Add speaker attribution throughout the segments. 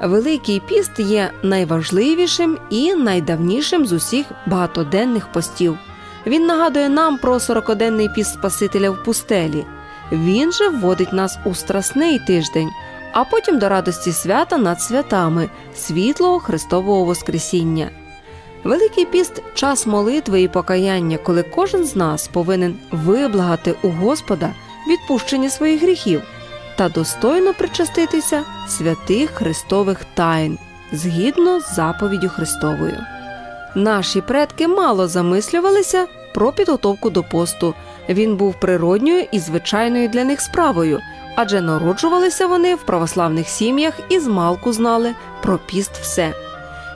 Speaker 1: Великий піст є найважливішим і найдавнішим з усіх багатоденних постів. Він нагадує нам про сорокоденний піст Спасителя в пустелі. Він же вводить нас у страсний тиждень, а потім до радості свята над святами, світлого Христового Воскресіння. Великий піст час молитви і покаяння, коли кожен з нас повинен виблагати у Господа відпущення своїх гріхів та достойно причаститися святих Христових тайн згідно з заповіддю Христовою. Наші предки мало замислювалися про підготовку до посту. Він був природньою і звичайною для них справою, адже народжувалися вони в православних сім'ях і змалку знали про піст все.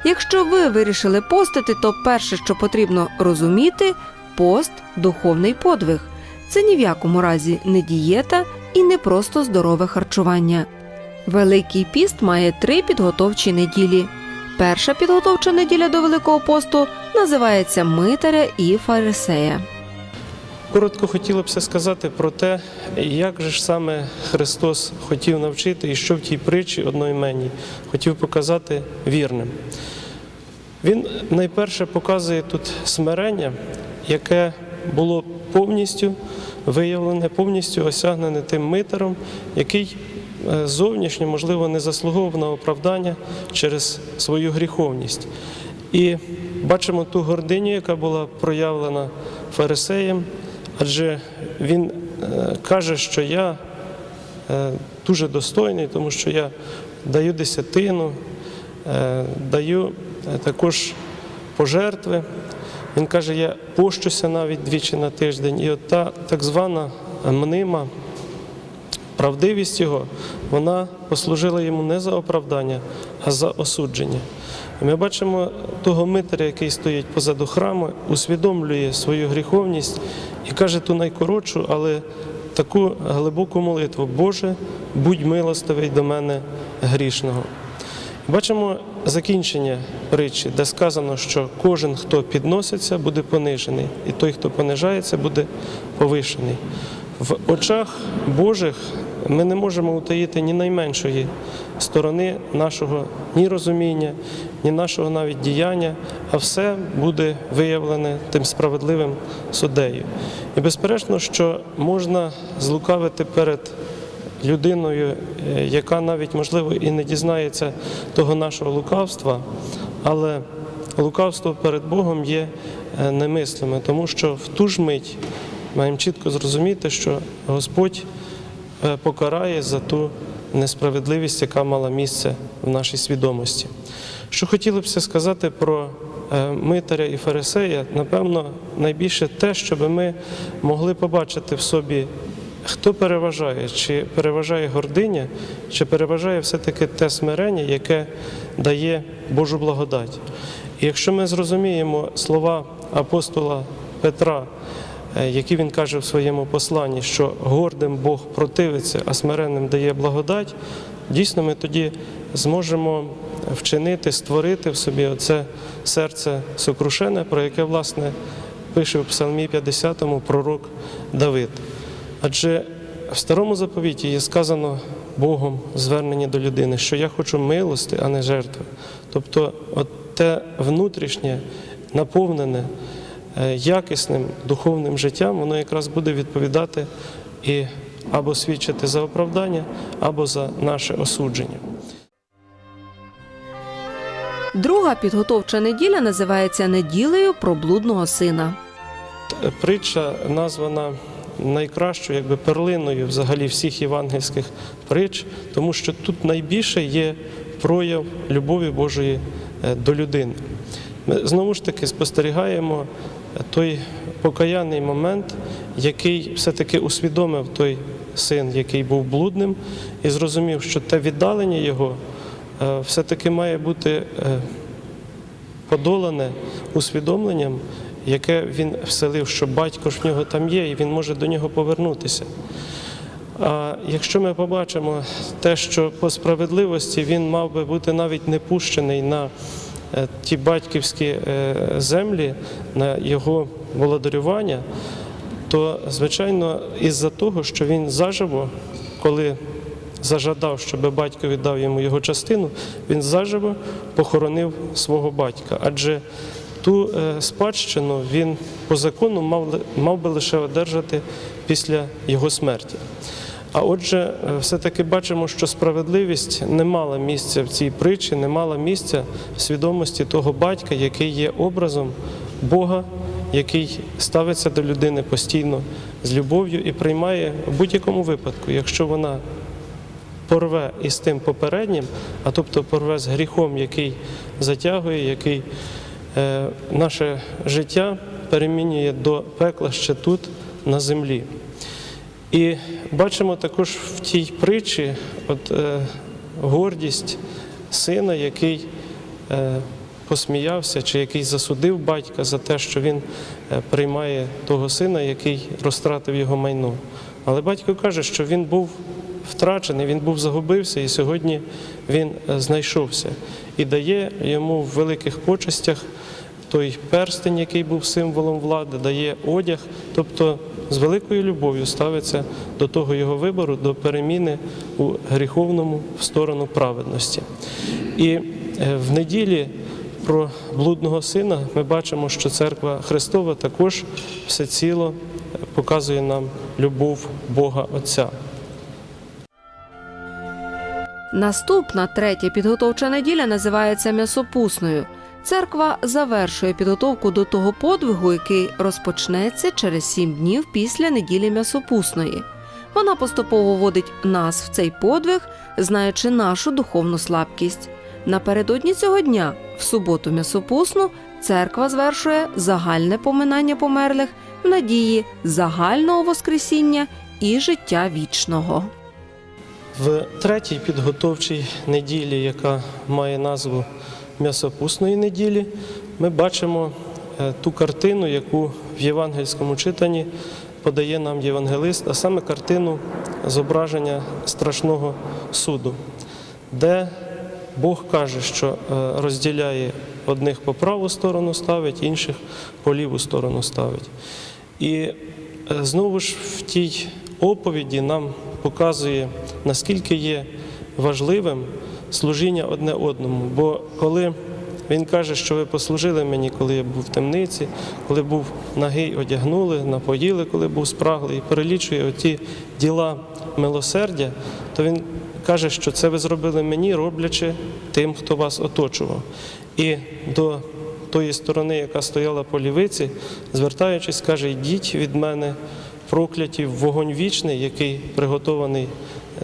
Speaker 1: Якщо ви вирішили постити, то перше, що потрібно розуміти, пост духовний подвиг. Це ні в якому разі не дієта і не просто здорове харчування. Великий піст має три підготовчі неділі. Перша підготовча неділя до Великого посту називається Митаря і Фарисея.
Speaker 2: Коротко хотілося б сказати про те, як же ж саме Христос хотів навчити і що в тій притчі одноіменній хотів показати вірним. Він найперше показує тут смирення, яке було повністю виявлене, повністю осягнене тим митаром, який е, зовнішньо, можливо, не заслуговував на оправдання через свою гріховність. І бачимо ту гординю, яка була проявлена фарисеєм, адже він е, каже, що я е, дуже достойний, тому що я даю десятину, даю також пожертви. Він каже, я пощуся навіть двічі на тиждень. І от та так звана мнима правдивість його, вона послужила йому не за оправдання, а за осудження. Ми бачимо того митаря, який стоїть позаду храму, усвідомлює свою гріховність і каже ту найкоротшу, але таку глибоку молитву: Боже, будь милостивий до мене грішного. Бачимо закінчення притчі, де сказано, що кожен, хто підноситься, буде понижений, і той, хто понижається, буде повишений. В очах Божих ми не можемо утаїти ні найменшої сторони нашого ні розуміння, ні нашого навіть діяння, а все буде виявлене тим справедливим суддею. І безперечно, що можна злукавити перед людиною, е, яка навіть можливо і не дізнається того нашого лукавства, але лукавство перед Богом є е, немислиме, тому що в ту ж мить маємо чітко зрозуміти, що Господь е, покарає за ту несправедливість, яка мала місце в нашій свідомості. Що хотілося сказати про митаря і фарисея, напевно, найбільше те, щоб ми могли побачити в собі, хто переважає, чи переважає гординя, чи переважає все-таки те смирення, яке дає Божу благодать. І якщо ми зрозуміємо слова апостола Петра, е, які він каже в своєму посланні, що гордим Бог противиться, а смиренним дає благодать, дійсно ми тоді зможемо вчинити, створити в собі оце серце сокрушене, про яке, власне, пише в Псалмі 50 пророк Давид. Адже в старому заповіті є сказано Богом звернення до людини, що я хочу милости, а не жертви. Тобто, от те внутрішнє, наповнене е, якісним духовним життям, воно якраз буде відповідати і або свідчити за оправдання, або за наше осудження.
Speaker 1: Друга підготовча неділя називається неділею про блудного сина.
Speaker 2: Притча названа найкращою якби перлиною взагалі всіх євангельських притч, тому що тут найбільше є прояв любові Божої е, до людини. Ми знову ж таки спостерігаємо той покаянний момент, який все-таки усвідомив той син, який був блудним, і зрозумів, що те віддалення його е, все-таки має бути е, подолане усвідомленням, яке він вселив, що батько ж в нього там є, і він може до нього повернутися. А якщо ми побачимо те, що по справедливості він мав би бути навіть не пущений на е, ті батьківські е, землі, на його володарювання, то, звичайно, із-за того, що він заживо, коли зажадав, щоб батько віддав йому його частину, він заживо похоронив свого батька. Адже ту е, спадщину він по закону мав, мав би лише одержати після його смерті. А отже, е, все-таки бачимо, що справедливість не мала місця в цій притчі, не мала місця в свідомості того батька, який є образом Бога, який ставиться до людини постійно з любов'ю і приймає в будь-якому випадку, якщо вона порве із тим попереднім, а тобто порве з гріхом, який затягує, який наше життя перемінює до пекла ще тут, на землі. І бачимо також в тій притчі от, е, гордість сина, який е, посміявся, чи який засудив батька за те, що він е, приймає того сина, який розтратив його майно. Але батько каже, що він був втрачений, він був загубився, і сьогодні він е, знайшовся і дає йому в великих почестях той перстень, який був символом влади, дає одяг, тобто з великою любов'ю ставиться до того його вибору, до переміни у гріховному в сторону праведності. І е, в неділі про блудного сина ми бачимо, що церква Христова також всеціло показує нам любов Бога Отця.
Speaker 1: Наступна третя підготовча неділя називається м'ясопусною. Церква завершує підготовку до того подвигу, який розпочнеться через сім днів після неділі м'ясопусної. Вона поступово вводить нас в цей подвиг, знаючи нашу духовну слабкість. Напередодні цього дня, в суботу м'ясопусну, церква звершує загальне поминання померлих в надії загального воскресіння і життя вічного.
Speaker 2: В третій підготовчій неділі, яка має назву м'ясопусної неділі, ми бачимо е, ту картину, яку в євангельському читанні подає нам євангелист, а саме картину зображення страшного суду, де Бог каже, що е, розділяє одних по праву сторону ставить, інших по ліву сторону ставить. І е, знову ж в тій оповіді нам показує, наскільки є важливим служіння одне одному. Бо коли він каже, що ви послужили мені, коли я був в темниці, коли був нагий, одягнули, напоїли, коли був спраглий, і перелічує оті діла милосердя, то він каже, що це ви зробили мені, роблячи тим, хто вас оточував. І до тої сторони, яка стояла по лівиці, звертаючись, каже: йдіть від мене, прокляті в вогонь вічний, який приготований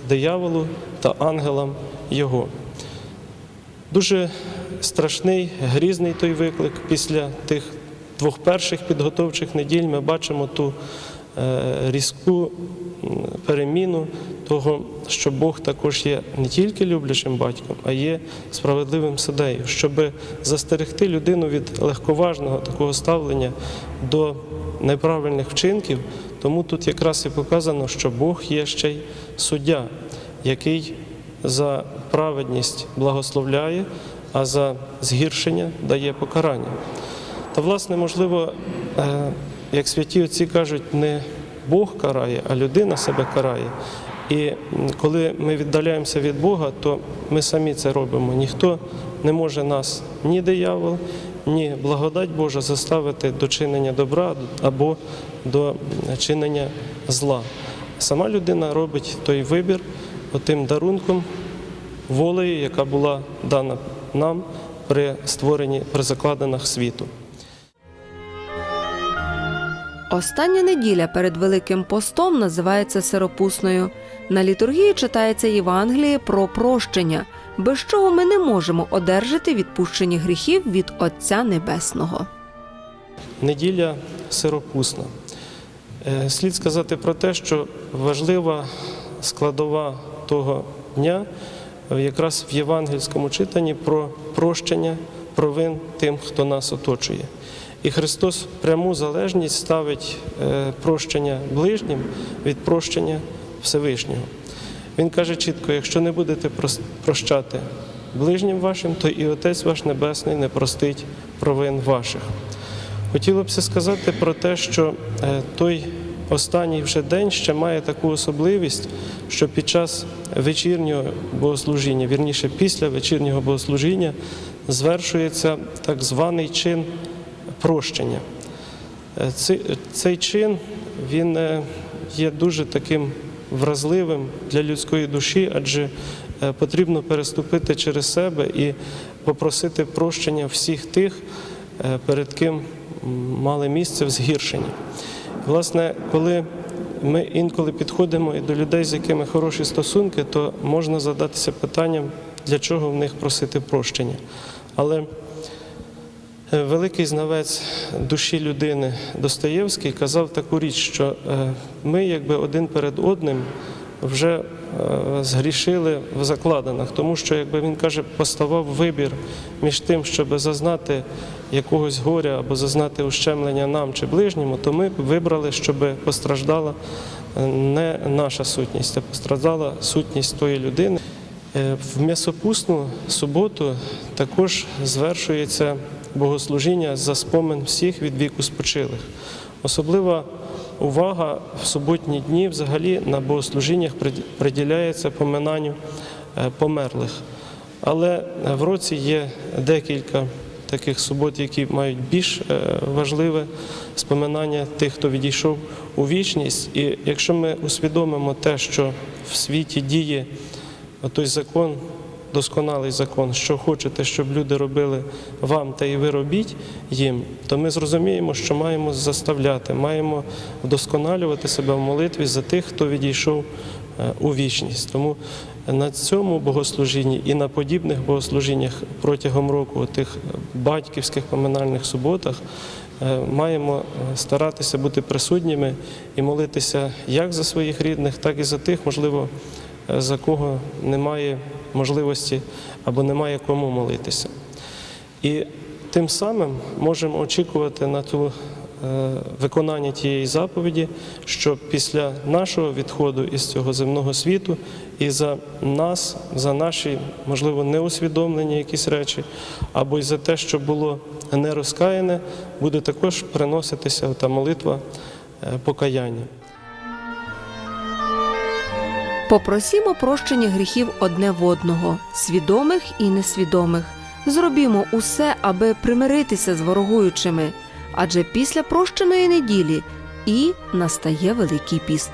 Speaker 2: дияволу та ангелам його. Дуже страшний, грізний той виклик. Після тих двох перших підготовчих неділь ми бачимо ту е, різку переміну того, що Бог також є не тільки люблячим батьком, а є справедливим суддею, щоб застерегти людину від легковажного такого ставлення до неправильних вчинків. Тому тут якраз і показано, що Бог є ще й суддя, який за праведність благословляє, а за згіршення дає покарання. Та, власне, можливо, е, як святі отці кажуть, не Бог карає, а людина себе карає. І коли ми віддаляємося від Бога, то ми самі це робимо. Ніхто не може нас ні диявол, ні благодать Божа заставити до чинення добра або до чинення зла. Сама людина робить той вибір отим дарунком, волею, яка була дана нам при створенні, при закладинах світу.
Speaker 1: Остання неділя перед Великим постом називається Сиропусною. На літургії читається Євангеліє про прощення, без чого ми не можемо одержати відпущення гріхів від Отця Небесного.
Speaker 2: Неділя сиропусна. Е, Слід сказати про те, що важлива складова того дня е, якраз в євангельському читанні про прощення провин тим, хто нас оточує. І Христос пряму залежність ставить е, прощення ближнім від прощення Всевишнього. Він каже чітко: якщо не будете прощати ближнім вашим, то і Отець ваш Небесний не простить провин ваших. Хотілося б сказати про те, що е, той останній вже день ще має таку особливість, що під час вечірнього богослужіння, вірніше після вечірнього богослужіння, звершується так званий чин прощення. Е, Цей, чин він е, є дуже таким вразливим для людської душі, адже е, потрібно переступити через себе і попросити прощення всіх тих, е, перед ким мали місце в згіршенні. Власне, коли ми інколи підходимо і до людей, з якими хороші стосунки, то можна задатися питанням, для чого в них просити прощення. Але Великий знавець душі людини Достоєвський казав таку річ, що е, ми, якби один перед одним, вже е, згрішили в закладинах, тому що, якби він каже, поставав вибір між тим, щоб зазнати якогось горя або зазнати ущемлення нам чи ближньому, то ми вибрали, щоб постраждала е, не наша сутність, а постраждала сутність тої людини. Е, В м'ясопусну суботу також звершується богослужіння за спомин всіх від віку спочилих. Особлива увага в суботні дні взагалі на богослужіннях прид- приділяється поминанню е, померлих. Але в році є декілька таких субот, які мають більш е, важливе споминання тих, хто відійшов у вічність. І якщо ми усвідомимо те, що в світі діє той закон, досконалий закон, що хочете, щоб люди робили вам, та і ви робіть їм, то ми зрозуміємо, що маємо заставляти, маємо вдосконалювати себе в молитві за тих, хто відійшов е, у вічність. Тому на цьому богослужінні і на подібних богослужіннях протягом року, тих батьківських поминальних суботах, е, маємо е, старатися бути присутніми і молитися як за своїх рідних, так і за тих, можливо, за кого немає можливості або немає кому молитися. І тим самим можемо очікувати на ту е, виконання тієї заповіді, що після нашого відходу із цього земного світу і за нас, за наші, можливо, неусвідомлені якісь речі, або й за те, що було нерозкаяне, буде також приноситися та молитва е, покаяння.
Speaker 1: Попросімо прощення гріхів одне в одного, свідомих і несвідомих. Зробімо усе, аби примиритися з ворогуючими, адже після прощеної неділі і настає Великий піст.